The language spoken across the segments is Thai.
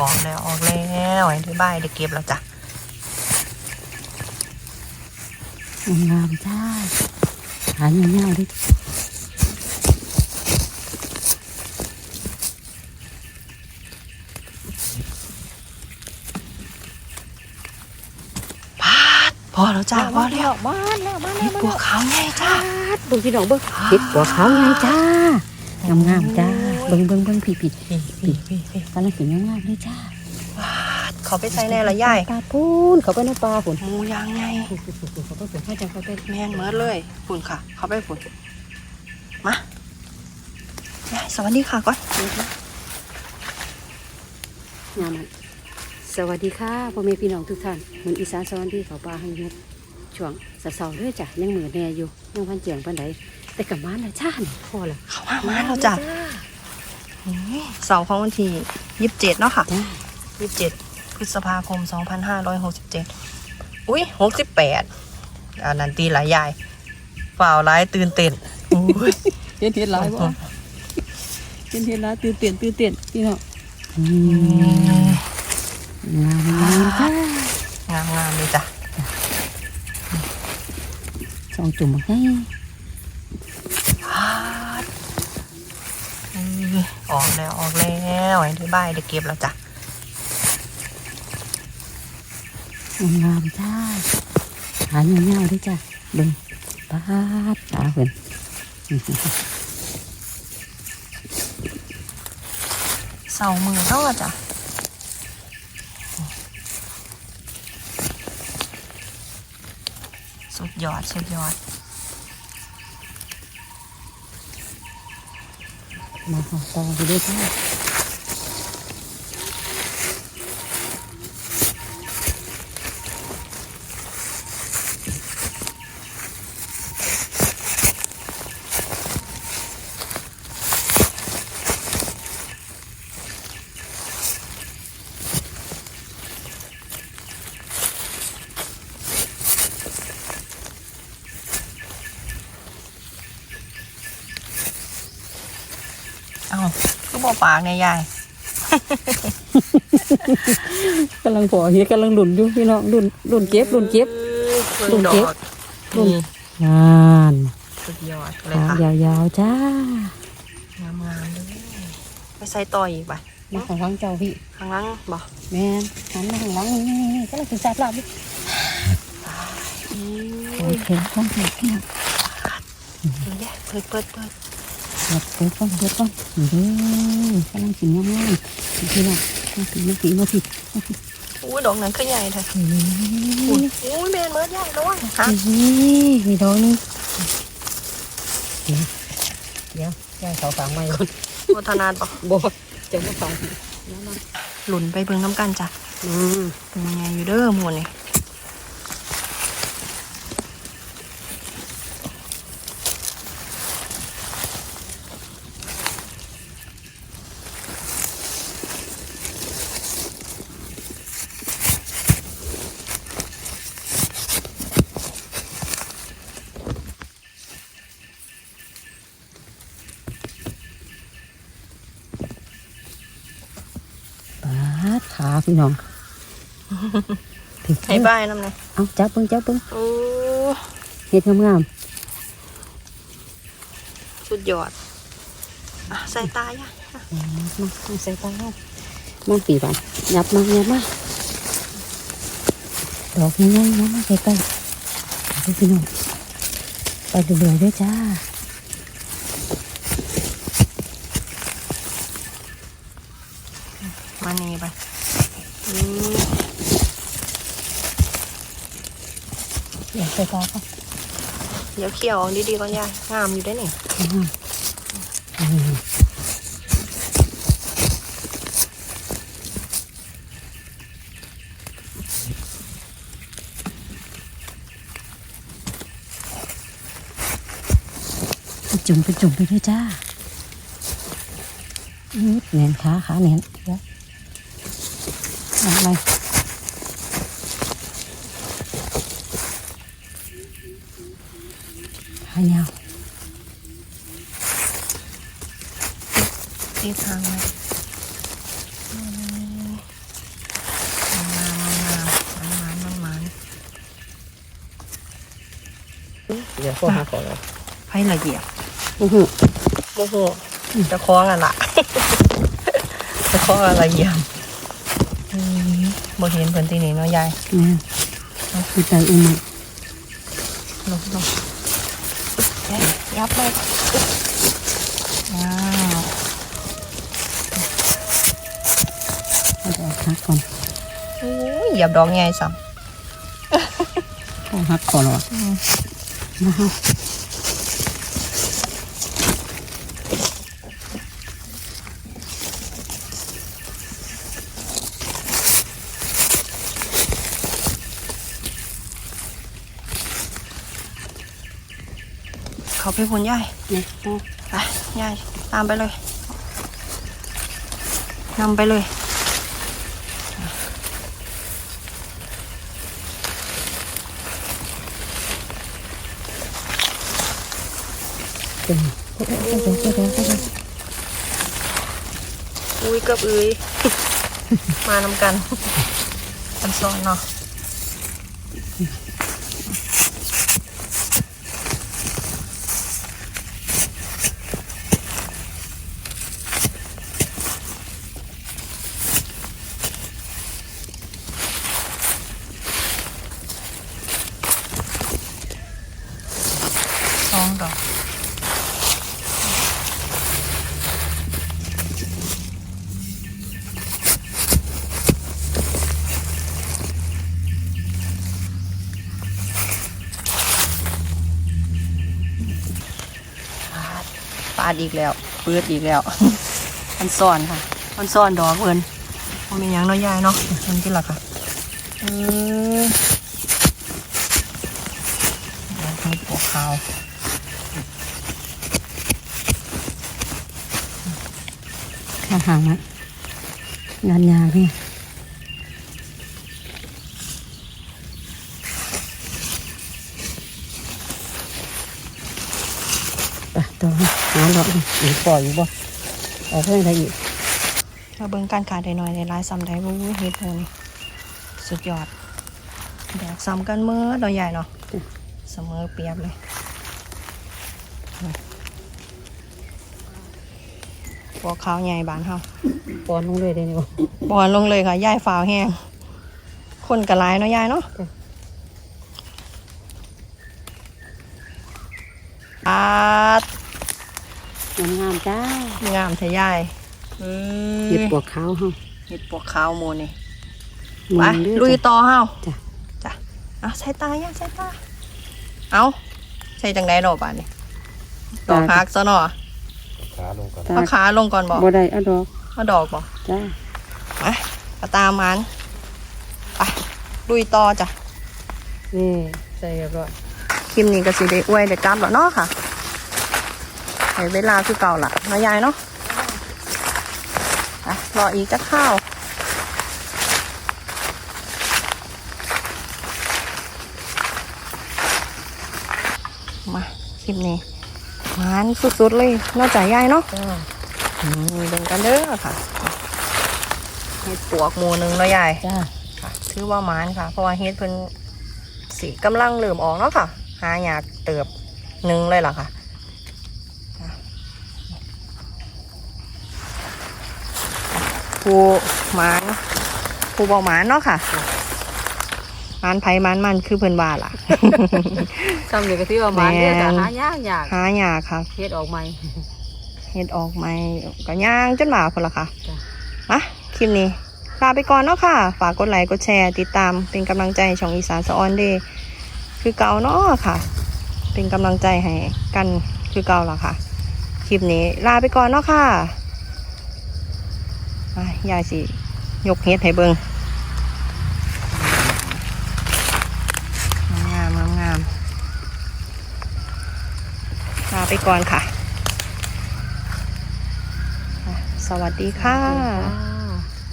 ออกแล้วออกแล้วไอ้ที่บ้านได้เก็บแล้วจ้ะงามจ้าหายเงาๆดิพาดพอแล้วจ้าพอแล้วบ้านแล้วบ้านนี่แล้วปัวขาวไงจ้าเบิ่งพี่น้องเบิ่งเห็ดปัวขาวไงจ้างามๆจ้า เบิ่งเบิ่งเบิ่งพี่พี่พี่พี่พี่พี่กำลังสิงามๆเลยจ้าพาดเขาไปใส่แน่ละยายปลาปูนเขาไปในปลาฝุ่นหมูยางไงเขาไปฝุ่นให้จังเขาไปแม่นเมิดเลยฝุ่นค่ะ เขาไปฝุ่นมายายสวัสดีค่ะก่อนงามมันสวัสดีค่ะพ่อแม่พี่น้องทุกท่านเหมือนอีสานสวัสดีเขาปลาให้เฮ็ดช่วงเสาๆเด้อจ้ะยังเหมือนแน่อยู่ยังพันเจียงพันใดแต่กับมาแล้วจ้านี่พอละเขามามาแล้วจ้ะนี่ เสาร์ของวันที่ยี่สิบเจ็ดเนาะค่ะจ้ายี่สิบเจ็ดพฤษภาคมสองพันห้าร้อยหกสิบเจ็ดอุ้ยหกสิบแปดอันนั้นตีหลายยายฝ่าวร้ายตื่นเต้นอุ้ยเห็นเห็นหลายบ่เห็นเห็นหลายตื่นเต้นตื่นเต้นพี่น้องงามงามจ้างามงามเลยจ้ะสองจุ่มให้ พาดอุ้ย ออกแล้วออกแล้วไอ้ที่บ้านได้เก็บแล้วจ้ะงามจ้าหายเงาๆด้วยจ้ะเบิ่งปาดตาเพิ่นเสามือเท่าอะจ้ะสุดยอดสุดยอด มาหาต่อไปด้วยจ้า เอ้า คือบอกปากเนี่ยยายกำลังพอเฮ็ดกำลังหลุนอยู่พี่น้องหลุนหลุนเก็บหลุนเก็บลุนเก็บนี่งานสุดยอดเลยขาค่ะยาวๆจ้างามงามๆเลยไปใส่ต่ออีกป่ะมาของวังเจ้าพี่ข้างหล่างบ่แม่นหันมาข้างหลังนี่นี่นี่ก็เลยสิจับลาบดิโอเคต้องเปิดพี่น้องดูเด้เปิดเปิดเปิด เปิดเปิดก่อนเปิดก่อนนี่เด้อกำลังสิงามๆพี่น้องมาสิมาสิมาสิอุ้ยดอกนั้นคือใหญ่แท้อือุ้มยอุ้ยแมนเมิดใหญ่ด้วยฮะนี่มีดอกนึงเดี๋ยวเดี๋ยวแกเขาฝังไว้ก่อนโมทนานป่ะบ่จะมาฝังแล้วมาหลุนไปเบิ่งน้ำกันจ้ะอืมเป็นยังไงอยู่เด้อหมูนี่ พี่น้องถึงให้บ้ายน้ำเลยเอาจับเบิ่งจับเบิ่งโอ้เฮ็ดงามสุดยอดอะใส่ตายะๆมามาใส่ตาเอามาปีบานยับมายับมาดอกนี้ยับมาใกล้ๆเอาพี่น้องไปเรื่อยๆด้วยจ้ามานี่ไป อืมอยากใส่ตาก็เดี๋ยวเขี่ยวออกดีๆก่อนยายงามอยู่ได้อนี่อืมไปจุ่มไปจุ่มไปด้วยจ้าอืดแหนนขาขาแหนนเดี๋ยวเอะไรหายาวตีทางเลยเดี๋ยวพ่หาของเราไพ่ละเอียดโอ้โหโอ้โหจะคล้องกันละจะคล้องอะไรเอียด บ่เห็นเพิ่นที่นี่เนาะยายเนี่ยคือใจอุ้มมันลงลงยายยับเลยว้าวเอาไปเอาหักก่อนโอ้ยเหยียบดอกใหญ่ซ้พ่อหักคอหลอดำอืมน เขาไปพุ่นยายเนี่ยพ่อไปยายตามไปเลยนำไปเลยเป็นเป็นเป็นเป็นเป็นอุ้ยเกับอุ้ยมานำกันกันซ้อนเนาะ สองดอกปาดปา ดอีกแล้วเปืดอีกแล้ว มันซ่อนค่ะ มันซ่อนดอกเอินมันมีหยังน้อยยายเนาะมันที่ละค่ะเออดอกนี้ปวกขาวข้าหางนะงานยาพี่ ต่อหาหลอดหรือปล่อยอยู่บ่เอาเพิ่มอะไรอีกมาเบิ่งการขายได้หน่อยในร้ายซ้ำได้บ่เฮ็ดโหนี่สุดยอดแดกซ้ำกันเมื่อดอกใหญ่เนาะเสมอเปรียบเลยปวกขาวใหญ่บานเฮาปอนลงเลยได้ไหมบ่บอนลงเลยค่ะย่ายฝาวแห้งคนกระไรเนาะยายเนาะ จ้ะ อาดงามงามๆจ้างามเทยายเอ้ยเห็ดปวกขาวเฮาเห็ดปวกขาวโมนี่หมุไปนเด้อลุยจ้ะต่อเฮาจ้ะจ้ะเอาใส่ตาย่าใส่ตาเอาใส่จังไดเนาะบานนี่ดอกฮักซะเนาะขาลงก่อนตาเอาขาลงก่อนบอกบ่ได้เอาดอกเอาดอกบอกจ้าไปเอาตามมันไปลุยต่อจ้ะนี่ใส่เรียบร้อยคลิปนี้ก็สิได้อวยได้กลับแล้วเนาะค่ะ ให้เวลาคือเก่าละเนาะยายเนาะอะรออีกจะข้าวมาคลิปนี้หวานสุดๆเลยนอกจากยายเนาะจ้าอืมเบิ่งกันเด้อค่ะเฮ็ดปวกหมูหนึงเนาะยายจ้าค่ะถือว่าหมานค่ะ เพราะว่าเฮ็ดเพิ่นสีกำลังเริ่มออกเนาะค่ะ หาอยากเติบหนึ่งเลยล่ะค่ะอะ ผู้หมานผู้บ่หมานเนาะค่ะหมานไผหมานมันคือเพิ่นว่าล่ะซ้ำนี่ก็ที่ว่ามันเด้อจ้ะแม่นหายากยากหาอยากค่ะเฮ็ดออกใหม่เฮ็ดออกใหม่ก็ย่างจนหมาพุ่นละค่ะจ้ะมาคลิปนี้ลาไปก่อนเนาะค่ะ ฝากกดไลค์กดแชร์ ติดตามเป็นกำลังใจให้ช่องอีสานสะออนเดย์คือเก่าเนาะค่ะ เป็นกำลังใจให้กันคือเก่าละค่ะ คลิปนี้ลาไปก่อนเนาะค่ะอะ ยายสิ ยกเฮ็ดให้เบิงงามงามงามลาไปก่อนค่ะอะสวัสดีค่ะ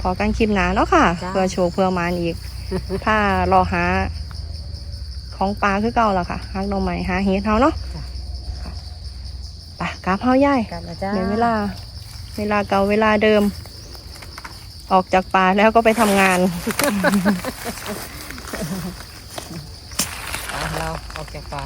พอกันคลิปหนาเนาะค่ะจ้าเพื่อโชว์เพื่อมานอีก ถ้ารอหา ของปลาคือเก่าละค่ะฮักหน่อใหม่หาเฮ็ดเฮาเนาะค่ะไปกราบเฮาย่ายกันนะจ้าในเวลา เวลาเก่าเวลาเดิม ออกจากป่าแล้วก็ไปทำงาน เราออกจากป่า